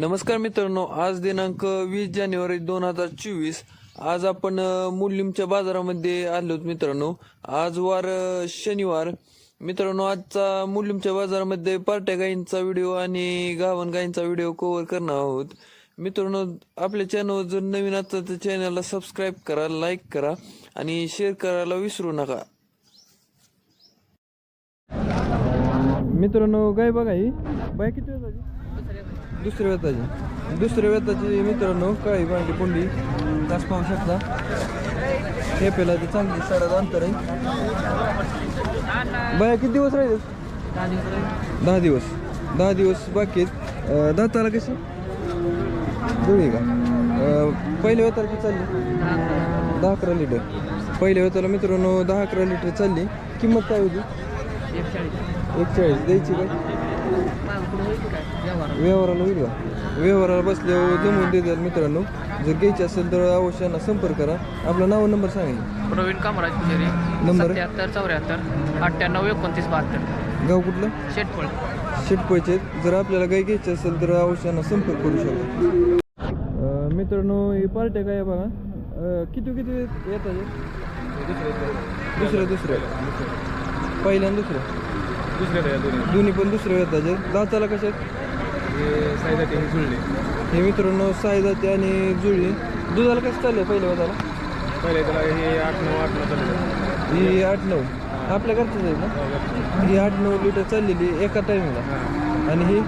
नमस्कार मित्रांनो आज दिनांक वीस जानेवारी दोन हजार चोवीस. आज आपण मुलीमच्या बाजारामध्ये आलो मित्रांनो. आज वार शनिवार. मित्रांनो आजचा मुलीमच्या बाजारामध्ये पार्ट्या गाईंचा व्हिडिओ आणि गावन गायींचा व्हिडिओ कव्हर करणार आहोत. मित्रांनो आपल्या चॅनल जर नवीन असतात तर चॅनलला सबस्क्राईब करा लाईक करा आणि शेअर करायला विसरू नका. मित्रांनो गाय बघा ही. बाय किती दुसऱ्या वेताची दुसऱ्या वेताची मित्रांनो काळी भांडी कोंडी तास पाहू शकता. हे पेला चांगली सडा अंतर आहे. बाया किती दिवस राहिले? दहा दिवस. दहा दिवस बाकी आहेत. अं, दाताला कशी? जुळी का? पहिल्या वेताची चालली? दहा अकरा लिटर. पहिल्या वेताला मित्रांनो दहा अकरा लिटर चालली. किंमत काय होती? एक चाळीस द्यायची काय व्यवहाराला होईल का? व्यवहाराला बसल्यावर जमवून देतात मित्रांनो. जर घ्यायची असेल तर अवश्यांना संपर्क करा. आपला नाव नंबर सांगा. प्रवीण कामराज पुजारी. नंबर? सत्याहत्तर चौऱ्याहत्तर अठ्ठ्याण्णव एकोणतीस बहात्तर. गाव कुठलं? शेटफळ. शेटपळचे जर आपल्याला गाय घ्यायची असेल तर अवश्यांना संपर्क करू शकतो. मित्रांनो ही पार्ट्या काय आहे बघा? अं, किती किती येतात हे? दुसऱ्या दुसऱ्या. पहिल्या आणि दुसऱ्या दोन्ही. दोन्ही पण दुसऱ्या येतात दाताला कशात हे साईसाठी हे जुळले. हे मित्रांनो साई जाते आणि जुळली. दुधाला कसं चाललंय पहिल्या वाजाला पहिले त्याला हे आठ नऊ आठ नऊ चालले ही आठ नऊ. आपल्या घरचीच आहे ना? ही आठ नऊ लिटर चाललेली एका टायमिंगला. आणि ही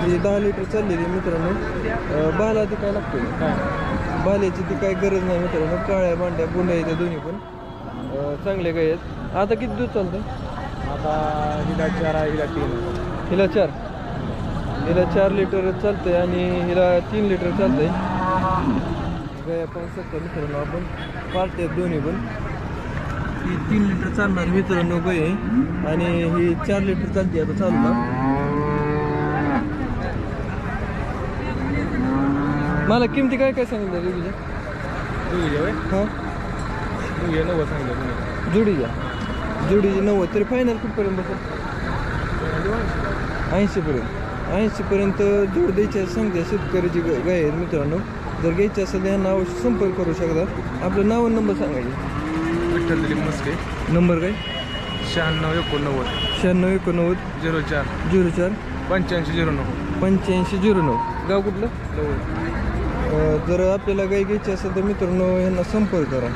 ही दहा लिटर चाललेली मित्रांनो. अं, बाला ती काय लागतो बाल्याची ती काय गरज नाही मित्रांनो. काळ्या बांड्या बुंड्या त्या दोन्ही पण. अं, चांगले गाय आहेत. आता किती दूध चालतं? आता हिला चार आहे हिला तीन हिला चार. हिला चार लिटर चालतंय आणि हिला तीन लिटर चालतंय. गाय आपण सत्तर मित्रांनो आपण आहेत दोन्ही पण. ही तीन लिटर चालणार मित्रांनो गाय. आहे आणि ही चार लिटर चालते आता चालू मला किमती काय काय सांगितलं तुझ्या? दोघी होय? हां? दोघी नव्वद सांगितलं तुम्ही जुडीच्या जुडीची नव्वद तरी फायनल कुठपर्यंत बसेल ऐंशीपर्यंत. ऐंशीपर्यंत जोड द्यायची सांगते शेतकऱ्याची गाय आहेत मित्रांनो. जर घ्यायची असेल तर यांना अवश्य संपर्क करू शकता. आपलं नाव नंबर सांगायचे विठ्ठल दिलीप मस्के नंबर काय? शहाण्णव एकोणनव्वद. शहाण्णव एकोणनव्वद. झिरो चार. झिरो चार. पंच्याऐंशी झिरो नऊ. पंच्याऐंशी झिरो नऊ. गाव कुठलं? जर आपल्याला गाय घ्यायची असेल तर मित्रांनो यांना संपर्क करा.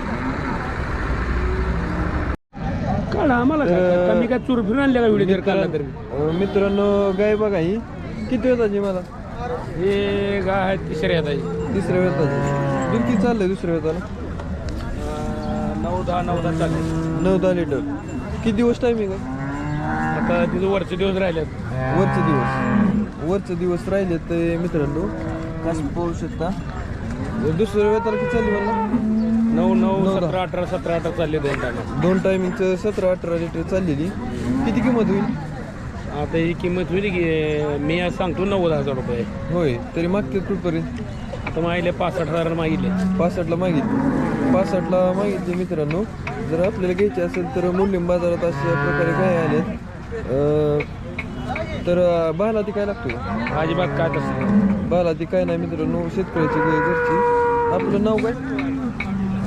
आम्हाला तर- कमी काय चूर फिरून का व्हिडिओ जर काढला तर? अं, मित्रांनो गाय बघा ही. किती वेळाची मला? हे गाय आहे तिसऱ्या आहे तिसऱ्या वेळाची. दूध किती चाललंय दुसऱ्या वेळाला? नऊ दहा नऊ दहा चालले नऊ दहा लिटर. किती दिवस टायमिंग आहे आता तिथं वरचे दिवस राहिलेत. वरचे दिवस. वरचे दिवस राहिले ते मित्रांनो. कसं पाहू शकता? दुसऱ्या वेळाला किती चालली मला? नऊ नऊ. सतरा अठरा सतरा अठरा चालले दोन टायमा दोन टायमिंगचं सतरा अठरा लिटर चाललेली. किती किंमत होईल? आता ही किंमत होईल की मी आज सांगतो नव्वद हजार रुपये. होय तरी मागते कुठपर्यंत आता मागितले पासष्ट हजार मागितले. पासष्टला मागितली. पासष्टला मागितली मित्रांनो. जर आपल्याला घ्यायची असेल तर मूल्यम बाजारात अशा प्रकारे काय आलेत. अं, तर अं, बाला ती काय लागतो अजिबात काय तसं बाला ती काय नाही मित्रांनो शेतकऱ्याची गाय घरची आपलं नाव काय?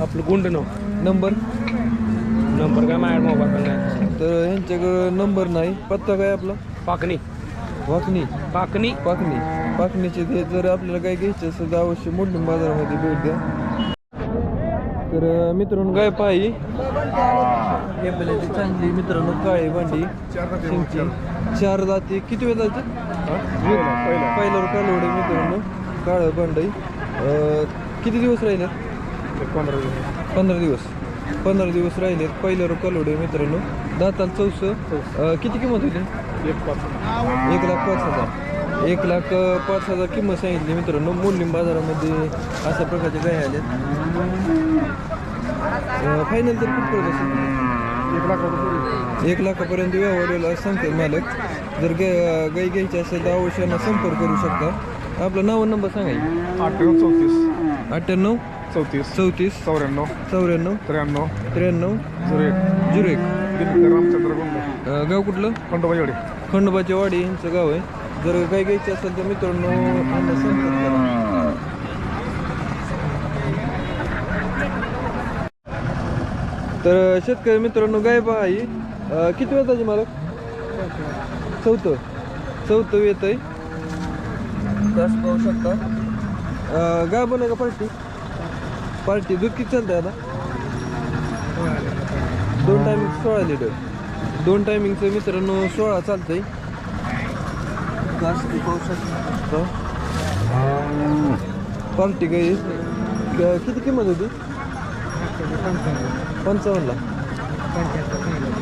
आपलं गुंड नाव. नंबर? नंबर काय माझ्या मोबाईल नाही. तर ह्यांच्याकडं नंबर नाही. पत्ता काय आपला? पाकणी. वाकणी पाकणी. पाकणी. पाकणीचे ते जर आपल्याला काय घ्यायचे असेल तर अवश्य मोडलिंब बाजारामध्ये भेट द्या. तर मित्रांनो गाय पाही टेबलाची चांगली मित्रांनो. काळी भांडी शिंची चार जाती. किती वेळ जाते पहिल्यावर कालवडे मित्रांनो. काळं भांडई किती दिवस राहिले पंधरा दिवस. पंधरा दिवस. पंधरा दिवस राहिलेत. पहिल्यावर कालवडे मित्रांनो. दाताल चौस. किती किंमत होती एक पाच एक लाख पाच हजार. एक लाख पाच हजार किंमत सांगितली मित्रांनो. मोडलिंब बाजारामध्ये अशा प्रकारचे गाय आल्यात. फायनल तर खूप पडत असेल. एक लाख रुपये एक लाखापर्यंत व्यवहाराला सांगते मालक. जर गाय गाय घ्यायची असेल तर अवश्यांना संपर्क करू शकता. आपलं नाव नंबर सांगायचं अठ्ठ्याण्णव चौतीस. अठ्ठ्याण्णव चौतीस. चौतीस. चौऱ्याण्णव. चौऱ्याण्णव. त्र्याण्णव. त्र्याण्णव. झिरो एक. झिरो एक. दिनकर रामचंद्र गोंड. अं, गाव कुठलं? खंडोबाच्या वाडी यांचं गाव आहे. जर गाय घ्यायची असेल तर मित्रांनो यांना संपर्क करा. तर शेतकरी मित्रांनो गाय पहा ही अं, किती वेताची मालक? चौथं. चौथं येत आहे. पाहू शकता. गाय बन का पार्टी? पार्टी दूध किती चालतंय आता. दोन टायमिंग सोळा लिटर दोन टायमिंगचं मित्रांनो सोळा चालतंय. शकता पार्टी ग- किती किंमत होती? पंचावन्नला.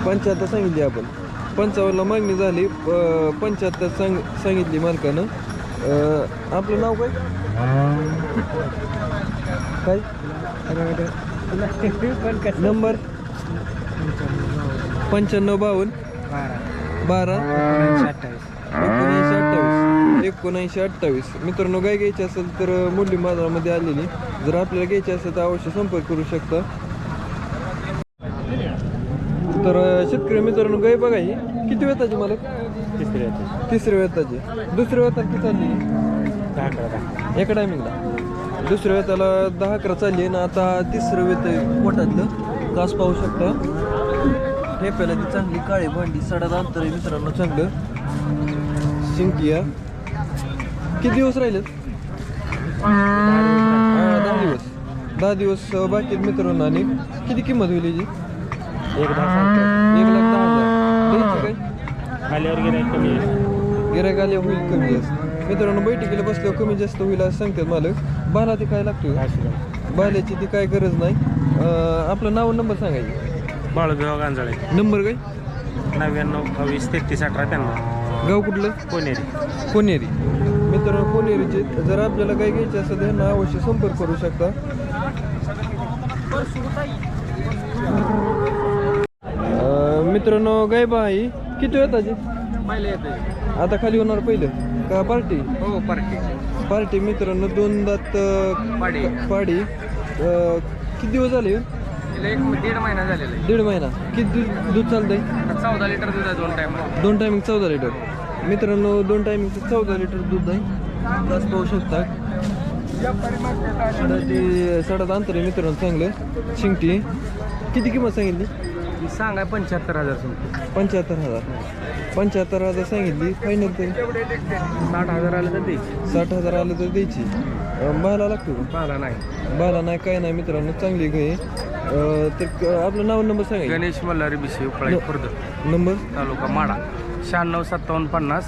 पंच्याहत्तर सांगितली आपण. पंचावन्नला मागणी झाली. पंच्याहत्तर सांग सांगितली मालकानं. आपलं नाव काय? काय? नंबर? पंच्याण्णव बावन्न. बारा. एकोणऐंशी अठ्ठावीस. एकोणऐंशी अठ्ठावीस. मित्रांनो गाय घ्यायची असेल तर मुंडी बाजारामध्ये आलेली. जर आपल्याला घ्यायची असेल तर अवश्य संपर्क करू शकता. तर शेतकरी मित्रांनो गाय बघा ही. किती वेताची मालक? तिसऱ्या वेताची. दुसऱ्या वेताला किती चालली एका टायमिंगला दुसऱ्या वेताला दहा अकरा चालली आणि आता तिसरं वेत आहे. पोटातलं. कास पाहू शकता. ठेप्याला ती चांगली काळी भांडी सडा अंतर आहे मित्रांनो चांगलं. शिंकिया. किती दिवस राहिलेत? हा, दहा दिवस. दहा दिवस बाकी मित्रांनो आणि किती किंमत होईल याची? एक लाख दहा हजार. काय? आल्यावर गिरायक कमी आहे. गिरायक आले होईल कमी जास्त. मित्रांनो बैठकीला बसल्यावर कमी जास्त होईल असं सांगतात मालक. बाला ते काय लागतो बाल्याची ती काय गरज नाही. अं, आपलं नाव नंबर सांगायची बाळगाव गांजाळे. नंबर काय? नव्याण्णव बावीस तेहतीस अठरा त्र्याण्णव. गाव कुठलं? कोणेरी कोनेरी मित्रांनो कोनेरीचे जर आपल्याला काही घ्यायचे असेल तर यांना अवश्य संपर्क करू शकता. अं, मित्रांनो गाय बा ही किती येते आता खाली होणार पहिलं. का पार्टी? हो पार्टी. पार्टी मित्रांनो दोन दात पाडी. पाडी. अं, किती दिवस झाले? तिला एक दीड महिना झालेला आहे. दीड महिना. किती दूध दूध चालतंय? आता चौदा लिटर दूध आहे दोन टाइम दोन टायमिंग चौदा लिटर. मित्रांनो दोन टायमिंगचं चौदा लिटर दूध आहे. तास पाहू शकता. ते सडात अंतर आहे मित्रांनो चांगलं शिंगटी. किती किंमत सांगितली? सांगाय पंच्याहत्तर हजार पंच्याहत्तर हजार. पंच्याहत्तर हजार सांगितली फायनल तरी. साठ हजार आलं तर द्यायची. साठ हजार आलं तर द्यायची. बाला लागतो. का? पाहिला नाही. बाला नाही काय नाही मित्रांनो चांगली. अं, तर क- आपलं नाव नंबर सांगायचं गणेश मल्हारी बिशी उपळाई खुर्द. नंबर? तालुका माडा शहाण्णव सत्तावन्न पन्नास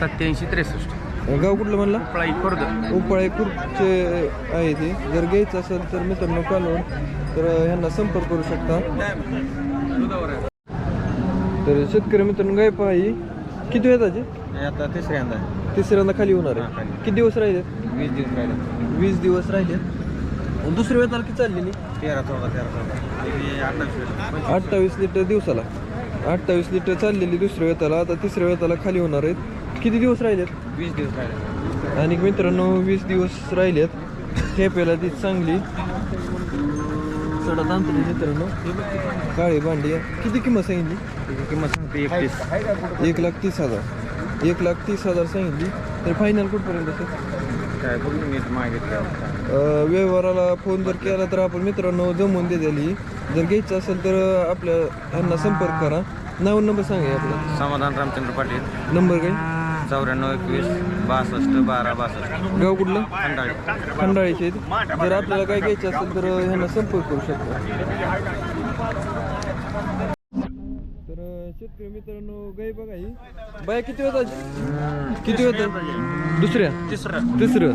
सत्याऐंशी त्रेसष्ट. गाव कुठलं म्हणला? उपळाई खुर्द. उपाळे खुर्दचे आहे ते. जर घ्यायचं असेल तर मित्रांनो कालवण तर ह्यांना संपर्क करू शकता. तर शेतकरी मित्रांनो गाय पहा किती वेताची आता तिसऱ्यांदा तिसऱ्यांदा खाली होणार हा, आहे खाली. किती दिवस राहिले? वीस दिवस राहिले. वीस दिवस राहिले. दुसऱ्या वेताला किती चाललेली? तेरा चौदा तेरा चौदा. अठ्ठावीस अठ्ठावीस लिटर दिवसाला. अठ्ठावीस लिटर चाललेली दुसऱ्या वेताला. आता तिसऱ्या वेताला खाली होणार आहेत. किती दिवस राहिलेत? वीस दिवस राहिले. आणि मित्रांनो वीस दिवस राहिलेत. ठेप्याला ती चांगली. मित्रांनो. काळी भांडी किती किंमत सांगितली? त्याची किंमत सांगते? एकतीस एक लाख तीस हजार. एक लाख तीस हजार सांगितली. तर फायनल कुठपर्यंत असेल? काय बघून मी मागितलं अं, व्यवहाराला फोन जर केला तर आपण मित्रांनो जमवून देतेली जर घ्यायचं असेल तर आपल्या यांना संपर्क करा. नाव नंबर सांगा आपला. समाधान रामचंद्र पाटील. नंबर काय? चौऱ्याण्णव एकवीस बासष्ट बारा बासष्ट. गाव कुठलं? खंडाळी. खंडाळीचे आहेत. जर आपल्याला काय घ्यायचं असेल तर ह्यांना संपर्क करू शकतो. तर शेतकरी मित्रांनो गाय बघा ही. बाय किती वेताची किती वेता दुसऱ्या? तिसरं तिसरं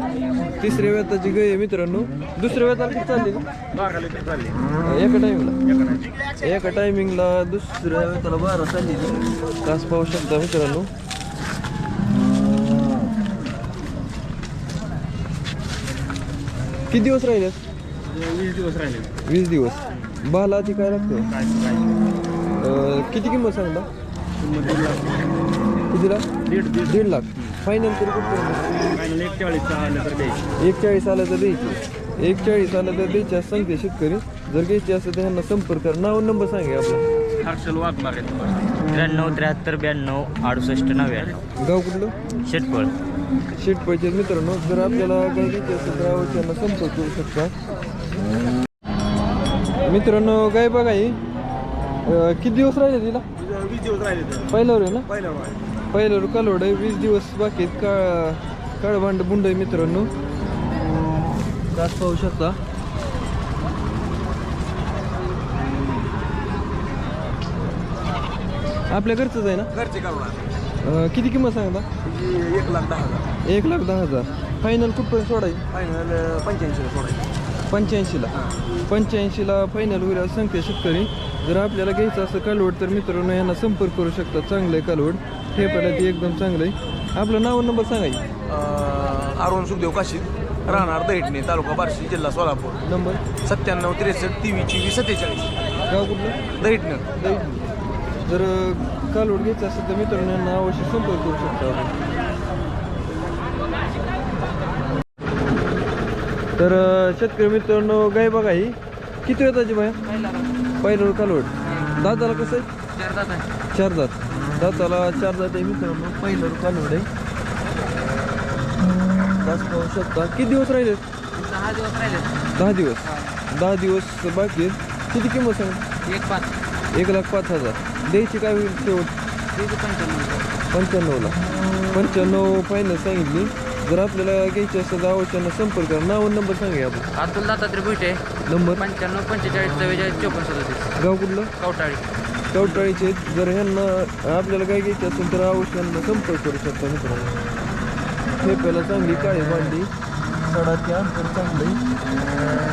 तिसऱ्या वेताची गाय आहे मित्रांनो. दुसऱ्या वेताला किती चालली बारा लिटर चालली. एका टायमिंगला एका टायमिंगला दुसऱ्या वेताला बारा चालली तास पाहू शकता मित्रांनो. किती दिवस राहिलेत वीस दिवस राहिले. वीस दिवस. बाला ती काय लागतं? काय काय? अं, किती किंमत सांगता? कितीला दीड दीड दीड. लाख. फायनल तरी कुठपर्यंत फायनल एक चाळीस आलं तर द्यायची. एक चाळीस आलं तर द्यायची. एक चाळीस आलं तर द्यायची असं सांगते शेतकरी. जर घ्यायची असेल तर ह्यांना संपर्क करा. नाव नंबर सांगा आपला. हर्षल वाघमारे त्र्याण्णव त्र्याहत्तर ब्याण्णव अडुसष्ट नव्याण्णव. गाव कुठलं? शेटफळ. शेटपाहिजे मित्रांनो जर आपल्याला गाय घ्यायची असेल तर आवश्यक संपर्क करू शकता. मित्रांनो गाय बघा ही. किती दिवस राहिले तिला? वीस दिवस राहिले पहिल्यावर आहे ना? पहिल्यावर कालवड आहे वीस दिवस बाकी का काळभांड बुंड आहे मित्रांनो. दास पाहू शकता. आपल्या घरचंच आहे ना? घरचे काढून अं, किती किंमत सांगता एक लाख दहा हजार. एक लाख दहा हजार. फायनल कुठपर्यंत सोडायची? फायनल पंच्याऐंशी सोडायचे. पंच्याऐंशीला. पंच्याऐंशीला फायनल होईल असं सांगते शेतकरी. जर आपल्याला घ्यायचं असं कालवड तर मित्रांनो यांना संपर्क करू शकता चांगलं आहे कालवड. हे पहिलं ते एकदम चांगलं आहे. आपलं नाव नंबर सांगायची अरुण सुखदेव काशीद राहणार दैठणे तालुका बार्शी जिल्हा सोलापूर. नंबर? सत्त्याण्णव त्रेसष्ट तेवीस चोवीस सत्तेचाळीस. गाव कुठलं? दैठणं दैठणी. जर कालवड घ्यायचं असेल तर मित्रांनो यांना अवश्य संपर्क करू शकता. तर शेतकरी मित्रांनो गाय बघा ही. किती वेताची बाया? पहिलं कालवड दादाला कसं आहे? चार दात दाताला चार दात आहे मित्रांनो. पहिलं कालवड आहे. दास पाहू शकता किती दिवस राहिले? दहा दिवस राहिले. दहा दिवस. दहा दिवस बाकी किती किंमत सांग? एक पाच. एक लाख पाच हजार. द्यायची काय होईल शेवट? पंच्याण्णवला. पंच्याण्णव फायनल सांगितली. जर आपल्याला घ्यायची असेल तर आवश्यक संपर्क करा. नाव आणि नंबर सांगा आपण अतुल दत्तात्रय भुईटे. नंबर? पंच्याण्णव पंचेचाळीस चव्वेचाळीस चौपन्न सदतीस. गाव कुठलं? कवटाळी. कवटाळीचे आहेत. जर ह्यांना आपल्याला काय घ्यायचं असेल तर अवश्य यांना संपर्क करू शकता मित्रांनो. ठेप्याला चांगली काळी बांधली सडाची अंतर चांगली.